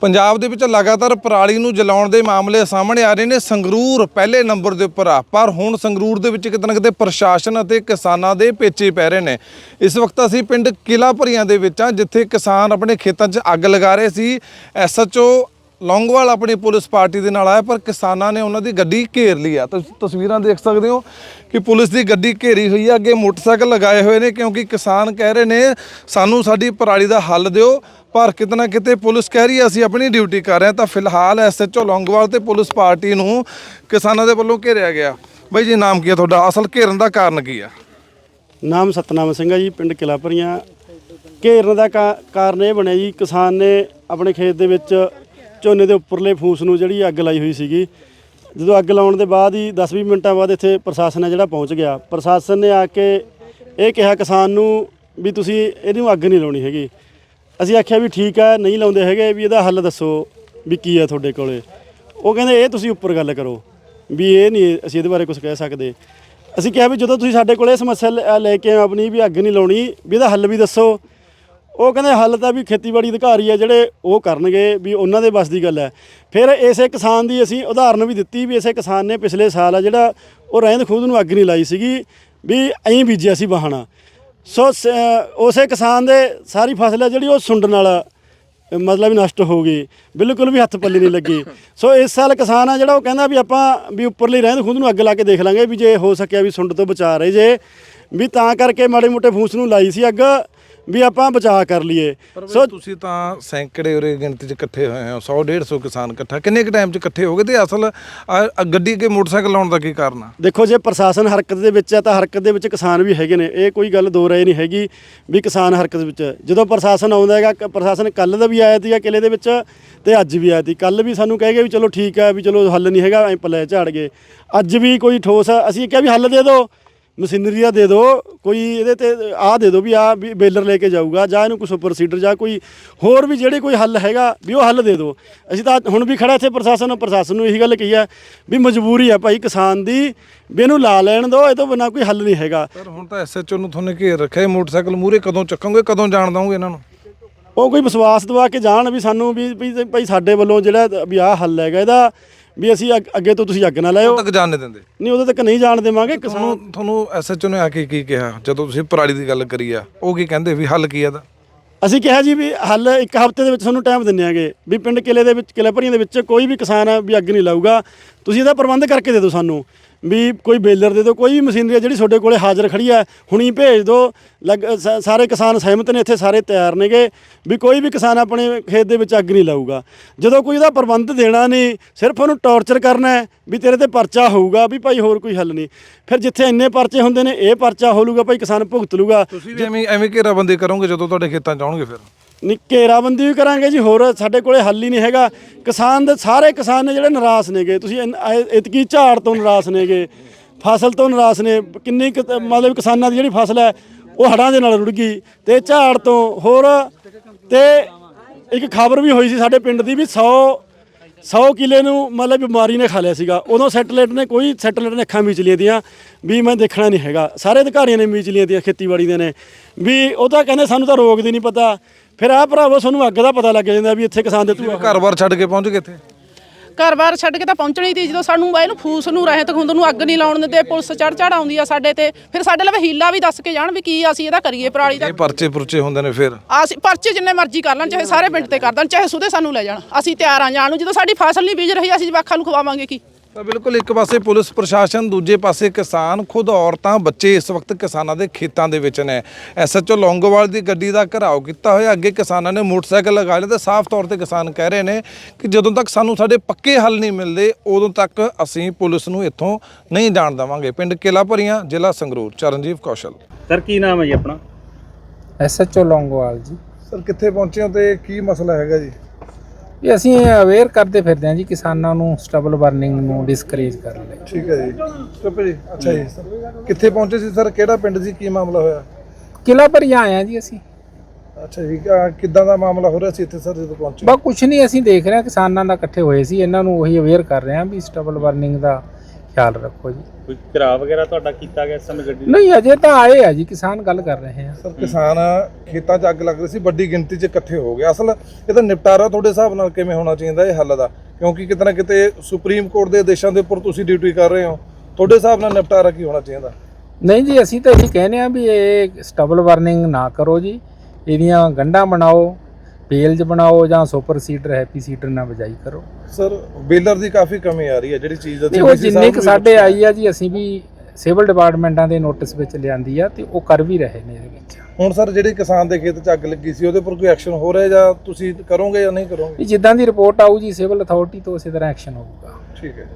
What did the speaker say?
ਪੰਜਾਬ ਦੇ ਵਿੱਚ ਲਗਾਤਾਰ ਪਰਾਲੀ ਨੂੰ ਜਲਾਉਣ ਦੇ ਮਾਮਲੇ ਸਾਹਮਣੇ ਆ ਰਹੇ ਨੇ। ਸੰਗਰੂਰ ਪਹਿਲੇ ਨੰਬਰ ਦੇ ਉੱਪਰ ਆ, ਪਰ ਹੁਣ ਸੰਗਰੂਰ ਦੇ ਵਿੱਚ ਕਿਤੇ ਨਾ ਕਿਤੇ ਪ੍ਰਸ਼ਾਸਨ ਅਤੇ ਕਿਸਾਨਾਂ ਦੇ ਪੇਚੇ ਪੈ ਰਹੇ ਨੇ। ਇਸ ਵਕਤ ਅਸੀਂ ਪਿੰਡ ਕਿਲਾ ਭਰੀਆਂ ਦੇ ਵਿੱਚ ਆ, ਜਿੱਥੇ ਕਿਸਾਨ ਆਪਣੇ ਖੇਤਾਂ 'ਚ ਅੱਗ ਲਗਾ ਰਹੇ ਸੀ। ਐਸਐਚਓ ਲੌਂਗਵਾਲ ਆਪਣੀ ਪੁਲਿਸ ਪਾਰਟੀ ਦੇ ਨਾਲ ਆਇਆ, ਪਰ ਕਿਸਾਨਾਂ ਨੇ ਉਹਨਾਂ ਦੀ ਗੱਡੀ ਘੇਰ ਲਈ ਆ। ਤੁਸੀਂ, ਤਸਵੀਰਾਂ ਦੇਖ ਸਕਦੇ ਹੋ ਕਿ ਪੁਲਿਸ ਦੀ ਗੱਡੀ ਘੇਰੀ ਹੋਈ ਆ, ਅੱਗੇ ਮੋਟਰਸਾਈਕਲ ਲਗਾਏ ਹੋਏ ਨੇ, ਕਿਉਂਕਿ ਕਿਸਾਨ ਕਹਿ ਰਹੇ ਨੇ, ਸਾਨੂੰ ਸਾਡੀ ਪਰਾਲੀ ਦਾ ਹੱਲ ਦਿਓ, ਪਰ ਕਿਤੇ ਨਾ ਕਿਤੇ ਪੁਲਿਸ ਕਹਿ ਰਹੀ ਹੈ ਅਸੀਂ ਆਪਣੀ ਡਿਊਟੀ ਕਰ ਰਹੇ ਹਾਂ। ਤਾਂ ਫਿਲਹਾਲ ਐਸਐਚਓ ਲੌਂਗੋਵਾਲ ਤੇ ਪੁਲਿਸ ਪਾਰਟੀ ਨੂੰ ਕਿਸਾਨਾਂ ਦੇ ਵੱਲੋਂ ਘੇਰਿਆ ਗਿਆ। ਬਾਈ ਜੀ, ਨਾਮ ਕੀ ਹੈ ਤੁਹਾਡਾ? ਅਸਲ ਘੇਰਨ ਦਾ ਕਾਰਨ ਕੀ ਆ? ਨਾਮ ਸਤਨਾਮ ਸਿੰਘ ਆ ਜੀ, ਪਿੰਡ ਕਿਲਾਪਰੀਆਂ। ਘੇਰਨ ਦਾ ਕਾ- ਕਾਰਨ ਇਹ ਬਣਿਆ ਜੀ, ਕਿਸਾਨ ਨੇ ਆਪਣੇ ਖੇਤ ਦੇ ਵਿੱਚ ਝੋਨੇ ਦੇ ਉੱਪਰਲੇ ਫੂਸ ਨੂੰ ਜਿਹੜੀ ਅੱਗ ਲਾਈ ਹੋਈ ਸੀਗੀ। ਜਦੋਂ ਅੱਗ ਲਾਉਣ ਦੇ ਬਾਅਦ ਹੀ 10-20 ਮਿੰਟਾਂ ਬਾਅਦ ਇੱਥੇ ਪ੍ਰਸ਼ਾਸਨ ਹੈ ਜਿਹੜਾ ਪਹੁੰਚ ਗਿਆ। ਪ੍ਰਸ਼ਾਸਨ ਨੇ ਆ ਕੇ ਇਹ ਕਿਹਾ ਕਿਸਾਨ ਨੂੰ ਵੀ ਤੁਸੀਂ ਇਹਨੂੰ ਅੱਗ ਨਹੀਂ ਲਾਉਣੀ ਹੈਗੀ। ਅਸੀਂ ਆਖਿਆ ਵੀ ਠੀਕ ਹੈ ਨਹੀਂ ਲਾਉਂਦੇ ਹੈਗੇ ਵੀ ਇਹਦਾ ਹੱਲ ਦੱਸੋ ਵੀ ਕੀ ਹੈ ਤੁਹਾਡੇ ਕੋਲੇ। ਉਹ ਕਹਿੰਦੇ ਇਹ ਤੁਸੀਂ ਉੱਪਰ ਗੱਲ ਕਰੋ ਵੀ ਇਹ ਨਹੀਂ ਅਸੀਂ ਇਹਦੇ ਬਾਰੇ ਕੁਝ ਕਹਿ ਸਕਦੇ। ਅਸੀਂ ਕਿਹਾ ਵੀ ਜਦੋਂ ਤੁਸੀਂ ਸਾਡੇ ਕੋਲੇ ਇਹ ਸਮੱਸਿਆ ਲੈ ਲੈ ਕੇ ਆਏ ਆਪਣੀ ਵੀ ਅੱਗ ਨਹੀਂ ਲਾਉਣੀ, ਵੀ ਇਹਦਾ ਹੱਲ ਵੀ ਦੱਸੋ। ਉਹ ਕਹਿੰਦੇ ਹੱਲ ਤਾਂ ਵੀ ਖੇਤੀਬਾੜੀ ਅਧਿਕਾਰੀ ਆ ਜਿਹੜੇ ਉਹ ਕਰਨਗੇ ਵੀ ਉਹਨਾਂ ਦੇ ਬਸ ਦੀ ਗੱਲ ਹੈ। ਫਿਰ ਇਸੇ ਕਿਸਾਨ ਦੀ ਅਸੀਂ ਉਦਾਹਰਨ ਵੀ ਦਿੱਤੀ ਵੀ ਇਸੇ ਕਿਸਾਨ ਨੇ ਪਿਛਲੇ ਸਾਲ ਆ ਜਿਹੜਾ ਉਹ ਰਹਿੰਦ ਖੂਦ ਨੂੰ ਅੱਗ ਨਹੀਂ ਲਾਈ ਸੀਗੀ ਵੀ ਐਂ ਬੀਜਿਆ ਸੀ ਬਹਾਣਾ ਸੋ ਸ- ਉਸੇ ਕਿਸਾਨ ਦੇ ਸਾਰੀ ਫਸਲ ਹੈ ਜਿਹੜੀ ਉਹ ਸੁੰਡ ਨਾਲ ਮਤਲਬ ਨਸ਼ਟ ਹੋ ਗਈ। ਬਿਲਕੁਲ ਵੀ ਹੱਥ ਪੱਲੇ ਨਹੀਂ ਲੱਗੀ। ਸੋ ਇਸ ਸਾਲ ਕਿਸਾਨ ਆ ਜਿਹੜਾ ਉਹ ਕਹਿੰਦਾ ਵੀ ਆਪਾਂ ਵੀ ਉੱਪਰਲੀ ਰਹਿੰਦ ਖੁੰਦ ਨੂੰ ਅੱਗ ਲਾ ਕੇ ਦੇਖ ਲਾਂਗੇ ਵੀ ਜੇ ਹੋ ਸਕਿਆ ਵੀ ਸੁੰਡ ਤੋਂ ਬਚਾ ਰਹੇ ਜੇ। ਵੀ ਤਾਂ ਕਰਕੇ ਮਾੜੇ ਮੋਟੇ ਫੂਸ ਨੂੰ ਲਾਈ ਸੀ ਅੱਗ। ਵੀ ਆਪਾਂ ਬਚਾ ਕਰ ਲਈਏ। ਸੋ ਤੁਸੀਂ ਤਾਂ ਸੈਂਕੜੇ ਉਰੇ ਗਿਣਤੀ 'ਚ ਇਕੱਠੇ ਹੋਏ ਹੋ 100 150 ਕਿਸਾਨ ਇਕੱਠਾ। ਕਿੰਨੇ ਕੁ ਟਾਈਮ 'ਚ ਇਕੱਠੇ ਹੋ ਗਏ ਤੇ ਅਸਲ ਆ- ਆ ਗੱਡੀ ਅੱਗੇ ਮੋਟਰਸਾਈਕਲ ਲਾਉਣ ਦਾ ਕੀ ਕਾਰਨ ਆ? ਦੇਖੋ ਜੇ ਪ੍ਰਸ਼ਾਸਨ ਹਰਕਤ ਦੇ ਵਿੱਚ ਹੈ ਤਾਂ ਹਰਕਤ ਦੇ ਵਿੱਚ ਕਿਸਾਨ ਵੀ ਹੈਗੇ ਨੇ। ਇਹ ਕੋਈ ਗੱਲ ਦੋ ਰਾਏ ਨਹੀਂ ਹੈਗੀ ਵੀ ਕਿਸਾਨ ਹਰਕਤ ਵਿੱਚ। ਹੈ। ਜਦੋਂ ਪ੍ਰਸ਼ਾਸਨ ਆਉਂਦਾ ਹੈਗਾ ਕ- ਪ੍ਰਸ਼ਾਸਨ ਕੱਲ ਦਾ ਵੀ ਆਇਆ ਸੀਗਾ ਕਿਲੇ ਦੇ ਵਿੱਚ ਤੇ ਅੱਜ ਵੀ ਆਇਆ ਸੀ ਕੱਲ ਵੀ ਸਾਨੂੰ ਕਹਿ ਗਏ ਵੀ ਚਲੋ ਠੀਕ ਹੈ ਵੀ ਚਲੋ ਹੱਲ ਨਹੀਂ ਹੈਗਾ ਐਂ ਪੱਲੇ ਝਾੜ ਗਏ। ਅੱਜ ਵੀ ਕੋਈ ਠੋਸ ਅਸੀਂ ਕਿਹਾ ਵੀ ਹੱਲ ਦੇ ਦਿਓ। ਮਸ਼ੀਨਰੀ ਦਾ ਦਿਓ ਕੋਈ ਇਹਦੇ ਤੇ ਆਹ ਦੇ ਦਿਓ ਵੀ ਆਹ ਵੀ ਬੇਲਰ ਲੈ ਕੇ ਜਾਊਗਾ ਜਾਂ ਇਹਨੂੰ ਕੋਈ ਸੁਪਰ ਸੀਡਰ ਜਾਂ ਕੋਈ ਹੋਰ ਵੀ ਜਿਹੜੇ ਕੋਈ ਹੱਲ ਹੈਗਾ ਵੀ ਉਹ ਹੱਲ ਦੇ ਦਿਓ ਅਸੀਂ ਤਾਂ ਹੁਣ ਵੀ ਖੜਾ ਇੱਥੇ ਪ੍ਰਸ਼ਾਸਨ ਪ੍ਰਸ਼ਾਸਨ ਨੂੰ ਇਹੀ ਗੱਲ ਕਹੀ ਹੈ ਵੀ ਮਜਬੂਰੀ ਹੈ ਭਾਈ ਕਿਸਾਨ ਦੀ ਵੀ ਇਹਨੂੰ ਲਾ ਲੈਣ ਦਿਓ ਇਹ ਤੋਂ ਬਿਨਾਂ ਕੋਈ ਹੱਲ ਨਹੀਂ ਹੈਗਾ। ਪਰ ਹੁਣ ਤਾਂ ਐਸਐਚਓ ਨੂੰ ਤੁਹਾਨੂੰ ਘੇਰ ਰੱਖਿਆ ਇਹ ਮੋਟਰਸਾਈਕਲ ਮੂਰੇ ਕਦੋਂ ਚੱਕੋਗੇ ਕਦੋਂ ਜਾਣ ਦਵਾਂਗੇ ਇਹਨਾਂ ਨੂੰ? ਉਹ ਕੋਈ ਵਿਸ਼ਵਾਸ ਦਵਾ ਕੇ ਜਾਣ ਵੀ ਸਾਨੂੰ ਵੀ ਭਾਈ ਸਾਡੇ ਵੱਲੋਂ ਜਿਹੜਾ ਵੀ ਆਹ ਹੱਲ ਹੈਗਾ ਇਹਦਾ ਵੀ ਅਸੀਂ ਅੱਗ- ਅੱਗੇ ਤੋਂ ਤੁਸੀਂ ਅੱਗ ਨਾ ਲਾਇਓ। ਤੱਕ ਜਾਣ ਨਹੀਂ ਦਿੰਦੇ। ਨਹੀਂ ਉਦੋਂ ਤੱਕ ਨਹੀਂ ਜਾਣ ਦੇਵਾਂਗੇ ਕਿਸਾਨ ਤੁਹਾਨੂੰ ਤੁਹਾਨੂੰ ਐਸਐਚਓ ਨੇ ਆ ਕੇ ਕੀ ਕਿਹਾ? ਜਦੋਂ ਤੁਸੀਂ ਪਰਾਲੀ ਦੀ ਗੱਲ ਕਰੀ ਆ ਉਹ ਕੀ ਕਹਿੰਦੇ ਵੀ ਹੱਲ ਕੀ ਆ ਦਾ ਅਸੀਂ ਕਿਹਾ ਜੀ ਵੀ ਹੱਲ ਇੱਕ ਹਫ਼ਤੇ ਦੇ ਵਿੱਚ ਤੁਹਾਨੂੰ ਟਾਈਮ ਦਿੰਦੇ ਆਂਗੇ ਵੀ ਪਿੰਡ ਕਿਲੇ ਦੇ ਵਿੱਚ ਕਿਲੇ ਭਰੀਆਂ ਦੇ ਵਿੱਚ ਕੋਈ ਵੀ ਕਿਸਾਨ ਵੀ ਅੱਗ ਨਹੀਂ ਲਾਊਗਾ। ਤੁਸੀਂ ਇਹਦਾ ਪ੍ਰਬੰਧ ਕਰਕੇ ਦੇ ਦਿਓ ਸਾਨੂੰ। ਵੀ ਕੋਈ ਬੇਲਰ ਦੇ ਦਿਓ, ਕੋਈ ਵੀ ਮਸ਼ੀਨਰੀ ਹੈ ਜਿਹੜੀ ਤੁਹਾਡੇ ਕੋਲੇ ਹਾਜ਼ਰ ਖੜੀ ਹੈ ਹੁਣੀ ਭੇਜ ਦਿਓ। ਲੱਗ, ਸ- ਸਾਰੇ ਕਿਸਾਨ ਸਹਿਮਤ ਨੇ, ਇੱਥੇ ਸਾਰੇ ਤਿਆਰ ਨੇਗੇ ਵੀ ਕੋਈ ਵੀ ਕਿਸਾਨ ਆਪਣੇ ਖੇਤ ਦੇ ਵਿੱਚ ਅੱਗ ਨਹੀਂ ਲਾਊਗਾ। ਜਦੋਂ ਕੋਈ ਉਹਦਾ ਪ੍ਰਬੰਧ ਦੇਣਾ ਨਹੀਂ, ਸਿਰਫ ਉਹਨੂੰ ਟੌਰਚਰ ਕਰਨਾ ਹੈ ਵੀ ਤੇਰੇ ਤੇ ਪਰਚਾ ਹੋਊਗਾ ਵੀ ਭਾਈ ਹੋਰ ਕੋਈ ਹੱਲ ਨਹੀਂ। ਫਿਰ ਜਿੱਥੇ ਇੰਨੇ ਪਰਚੇ ਹੁੰਦੇ ਨੇ, ਇਹ ਪਰਚਾ ਹੋ ਲੂਗਾ ਭਾਈ ਕਿਸਾਨ ਭੁਗਤ ਲੂਗਾ ਤੁਸੀਂ ਵੀ ਐਵੇਂ ਐਵੇਂ ਘੇਰਾਬੰਦੀ ਕਰੋਗੇ ਜਦੋਂ ਤੁਹਾਡੇ ਖੇਤਾਂ 'ਚ ਆਉਣਗੇ ਫਿਰ? ਨਹੀਂ ਘੇਰਾਬੰਦੀ ਵੀ ਕਰਾਂਗੇ ਜੀ, ਹੋਰ ਸਾਡੇ ਕੋਲੇ ਹੱਲ ਹੀ ਨਹੀਂ ਹੈਗਾ। ਕਿਸਾਨ ਦੇ ਸਾਰੇ ਕਿਸਾਨ ਨੇ ਜਿਹੜੇ ਨਿਰਾਸ਼ ਨੇਗੇ, ਤੁਸੀਂ ਇਤਕੀ ਝਾੜ ਤੋਂ ਨਿਰਾਸ਼ ਨੇਗੇ, ਫਸਲ ਤੋਂ ਨਿਰਾਸ਼ ਨੇ, ਕਿੰਨੀ ਮਤਲਬ ਕਿਸਾਨਾਂ ਦੀ ਜਿਹੜੀ ਫਸਲ ਹੈ, ਉਹ ਹੜਾਂ ਦੇ ਨਾਲ ਰੁੜ ਗਈ ਤੇ ਝਾੜ ਤੋਂ ਹੋਰ ਤੇ ਇੱਕ ਖਬਰ ਵੀ ਹੋਈ ਸੀ ਸਾਡੇ ਪਿੰਡ ਦੀ ਵੀ 100 100 ਕਿਲੇ ਨੂੰ ਮਤਲਬ ਬਿਮਾਰੀ ਨੇ ਖਾ ਲਿਆ ਸੀਗਾ। ਉਦੋਂ ਸੈਟਲਾਈਟ ਨੇ ਕੋਈ ਸੈਟਲਾਈਟ ਨੇ ਅੱਖਾਂ ਮੀਚ ਲਈਆਂ ਦੀਆਂ, ਵੀ ਮੈਂ ਦੇਖਣਾ ਨਹੀਂ ਹੈਗਾ। ਸਾਰੇ ਅਧਿਕਾਰੀਆਂ ਨੇ ਮੀਚ ਲਈਆਂ ਦੀਆਂ, ਖੇਤੀਬਾੜੀ ਦੇ ਨੇ। ਵੀ ਉਹ ਤਾਂ ਕਹਿੰਦੇ ਸਾਨੂੰ ਤਾਂ ਰੋਗ ਦੀ ਨਹੀਂ ਪਤਾ। ਫਿਰ ਆ ਭਰਾਵੋ ਤੁਹਾਨੂੰ ਅੱਗ ਦਾ ਪਤਾ ਲੱਗ ਜਾਂਦਾ ਵੀ ਇੱਥੇ ਕਿਸਾਨ ਦੇ ਤੂੰ ਘਰ-ਬਾਰ ਛੱਡ ਕੇ ਪਹੁੰਚ ਗਏ ਇੱਥੇ? ਘਰ-ਬਾਰ ਛੱਡ ਕੇ ਤਾਂ ਪਹੁੰਚਣੀ ਸੀ ਜਦੋਂ ਸਾਨੂੰ ਇਹਨੂੰ ਫੂਸ ਨੂੰ ਰਹਿਤ ਖੁੰਦ ਨੂੰ ਅੱਗ ਨਹੀਂ ਲਾਉਣ ਦਿੰਦੇ ਪੁਲਿਸ ਚੜ ਚੜ ਆਉਂਦੀ ਆ ਸਾਡੇ ਤੇ। ਫਿਰ ਸਾਡੇ ਲਈ ਹੀਲਾ ਵੀ ਦੱਸ ਕੇ ਜਾਣ ਵੀ ਕੀ ਅਸੀਂ ਇਹਦਾ ਕਰੀਏ ਪਰਾਲੀ ਦਾ। ਇਹ ਪਰਚੇ ਪੁਰਚੇ ਹੁੰਦੇ ਨੇ ਫਿਰ? ਅਸੀਂ ਪਰਚੇ ਜਿੰਨੇ ਮਰਜ਼ੀ ਕਰ ਲੈਣ ਚਾਹੇ ਸਾਰੇ ਪਿੰਡ ਤੇ ਕਰ ਦੇਣ ਚਾਹੇ ਸੁਦੇ ਸਾਨੂੰ ਲੈ ਜਾਣ। ਅਸੀਂ ਤਿਆਰ ਆ ਜਾਣ ਨੂੰ ਜਦੋਂ ਸਾਡੀ ਫਸਲ ਨਹੀਂ ਬੀਜ ਰਹੀ ਅਸੀਂ ਜਵਾਖਾਂ ਨੂੰ ਖਵਾਵਾਂਗੇ ਕੀ? ਤਾਂ ਬਿਲਕੁਲ ਇੱਕ ਪਾਸੇ ਪੁਲਿਸ ਪ੍ਰਸ਼ਾਸਨ ਦੂਜੇ ਪਾਸੇ ਕਿਸਾਨ ਖੁਦ ਔਰਤਾਂ ਬੱਚੇ ਇਸ ਵਕਤ ਕਿਸਾਨਾਂ ਦੇ ਖੇਤਾਂ ਦੇ ਵਿੱਚ ਨੇ। ਐਸਐਚਓ ਲੌਂਗੋਵਾਲ ਦੀ ਗੱਡੀ ਦਾ ਘਰਾਓ ਕੀਤਾ ਹੋਇਆ। ਅੱਗੇ ਕਿਸਾਨਾਂ ਨੇ ਮੋਟਰਸਾਈਕਲ ਲਗਾ ਲਏ ਤੇ ਸਾਫ਼ ਤੌਰ ਤੇ ਕਿਸਾਨ ਕਹਿ ਰਹੇ ਨੇ ਕਿ ਜਦੋਂ ਤੱਕ ਸਾਨੂੰ ਸਾਡੇ ਪੱਕੇ ਹੱਲ ਨਹੀਂ ਮਿਲਦੇ ਉਦੋਂ ਤੱਕ ਅਸੀਂ ਪੁਲਿਸ ਨੂੰ ਇੱਥੋਂ ਨਹੀਂ ਜਾਣ ਦੇਵਾਂਗੇ। ਪਿੰਡ ਕਿਲਾ ਭਰੀਆਂ ਜ਼ਿਲ੍ਹਾ ਸੰਗਰੂਰ। ਚਰਨਜੀਤ ਕੌਸ਼ਲ। ਸਰ ਕੀ ਨਾਮ ਹੈ ਜੀ ਆਪਣਾ? ਐਸਐਚਓ ਲੌਂਗੋਵਾਲ ਜੀ। ਸਰ ਕਿੱਥੇ ਪਹੁੰਚੇ ਹੋ ਤੇ ਕੀ ਮਸਲਾ ਹੈਗਾ ਜੀ? ਇਹ ਅਸੀਂ ਅਵੇਅਰ ਕਰਦੇ ਫਿਰਦੇ ਹਾਂ ਜੀ ਕਿਸਾਨਾਂ ਨੂੰ ਸਟਬਲ ਬਰਨਿੰਗ ਨੂੰ ਡਿਸਕਰੇਜ ਕਰਨ ਲਈ। ਠੀਕ ਹੈ ਜੀ। ਚੁੱਪ ਜੀ ਅੱਛਾ ਜੀ। ਸਰ ਕਿੱਥੇ ਪਹੁੰਚੇ ਸੀ ਸਰ? ਕਿਹੜਾ ਪਿੰਡ ਸੀ? ਕੀ ਮਾਮਲਾ ਹੋਇਆ? ਕਿਲਾ ਭਰੀਆਂ ਆਏ ਹਾਂ ਜੀ ਅਸੀਂ। ਅੱਛਾ ਜੀ ਕਿੱਦਾਂ ਦਾ ਮਾਮਲਾ ਹੋ ਰਿਹਾ ਸੀ ਇੱਥੇ ਸਰ ਜਦੋਂ ਪਹੁੰਚੇ? ਬਸ ਕੁਛ ਨਹੀਂ ਅਸੀਂ ਦੇਖ ਰਹੇ ਹਾਂ ਕਿਸਾਨਾਂ ਦਾ ਇਕੱਠੇ ਹੋਏ ਸੀ। ਇਹਨਾਂ ਨੂੰ ਉਹੀ ਅਵੇਅਰ ਕਰ ਰਹੇ ਹਾਂ ਵੀ ਸਟਬਲ ਬਰਨਿੰਗ ਦਾ ਖਿਆਲ ਰੱਖੋ ਜੀ। ਕੋਈ ਘਰਾ ਵਗੈਰਾ ਤੁਹਾਡਾ ਕੀਤਾ ਗਿਆ ਇਸ ਸਮੇਂ ਗੱਡੀ ਨਹੀਂ ਅਜੇ ਤਾਂ ਆਏ ਆ ਜੀ ਕਿਸਾਨ ਗੱਲ ਕਰ ਰਹੇ ਆ। ਸਰ ਕਿਸਾਨ ਖੇਤਾਂ 'ਚ ਅੱਗ ਲੱਗ ਰਹੀ ਸੀ ਵੱਡੀ ਗਿਣਤੀ 'ਚ ਇਕੱਠੇ ਹੋ ਗਏ। ਅਸਲ ਇਹਦਾ ਨਿਪਟਾਰਾ ਤੁਹਾਡੇ ਹਿਸਾਬ ਨਾਲ ਕਿਵੇਂ ਹੋਣਾ ਚਾਹੀਦਾ ਇਹ ਹੱਲ ਦਾ? ਕਿਉਂਕਿ ਕਿਤੇ ਨਾ ਕਿਤੇ ਸੁਪਰੀਮ ਕੋਰਟ ਦੇ ਆਦੇਸ਼ਾਂ ਦੇ ਉੱਪਰ ਤੁਸੀਂ ਡਿਊਟੀ ਕਰ ਰਹੇ ਹੋ। ਤੁਹਾਡੇ ਹਿਸਾਬ ਨਾਲ ਨਿਪਟਾਰਾ ਕੀ ਹੋਣਾ ਚਾਹੀਦਾ? ਨਹੀਂ ਜੀ ਅਸੀਂ ਤਾਂ ਇਹੀ ਕਹਿੰਦੇ ਆ ਵੀ ਇਹ ਸਟਬਲ ਬਰਨਿੰਗ ਨਾ ਕਰੋ ਜੀ ਇਹਦੀਆਂ ਗੰਢਾਂ ਬਣਾਓ ਬੇਲਜ ਬਣਾਓ ਜਾਂ ਸੁਪਰ ਸੀਡਰ ਹੈਪੀ ਸੀਡਰ ਨਾਲ ਬਜਾਈ ਕਰੋ। ਸਰ ਬੇਲਰ ਦੀ ਕਾਫੀ ਕਮੀ ਆ ਰਹੀ ਹੈ ਜਿਹੜੀ ਚੀਜ਼ ਦਾ ਨਹੀਂ ਉਹ ਜਿੰਨੇ ਕੁ ਸਾਡੇ ਆਈ ਆ ਜੀ ਅਸੀਂ ਵੀ ਸਿਵਲ ਡਿਪਾਰਟਮੈਂਟਾਂ ਦੇ ਨੋਟਿਸ ਵਿੱਚ ਲਿਆਂਦੀ ਆ ਤੇ ਉਹ ਕਰ ਵੀ ਰਹੇ ਨੇ ਇਹਦੇ ਵਿੱਚ। ਹੁਣ ਸਰ ਜਿਹੜੇ ਕਿਸਾਨ ਦੇ ਖੇਤ 'ਚ ਅੱਗ ਲੱਗੀ ਸੀ ਉਹਦੇ ਉੱਪਰ ਕੋਈ ਐਕਸ਼ਨ ਹੋ ਰਿਹਾ ਜਾਂ ਤੁਸੀਂ ਕਰੋਗੇ ਜਾਂ ਨਹੀਂ ਕਰੋਗੇ? ਵੀ ਜਿੱਦਾਂ ਦੀ ਰਿਪੋਰਟ ਆਊ ਜੀ ਸਿਵਲ ਅਥਾਰਟੀ ਤੋਂ ਉਸੇ ਤਰ੍ਹਾਂ ਐਕਸ਼ਨ ਹੋਊਗਾ। ਠੀਕ ਹੈ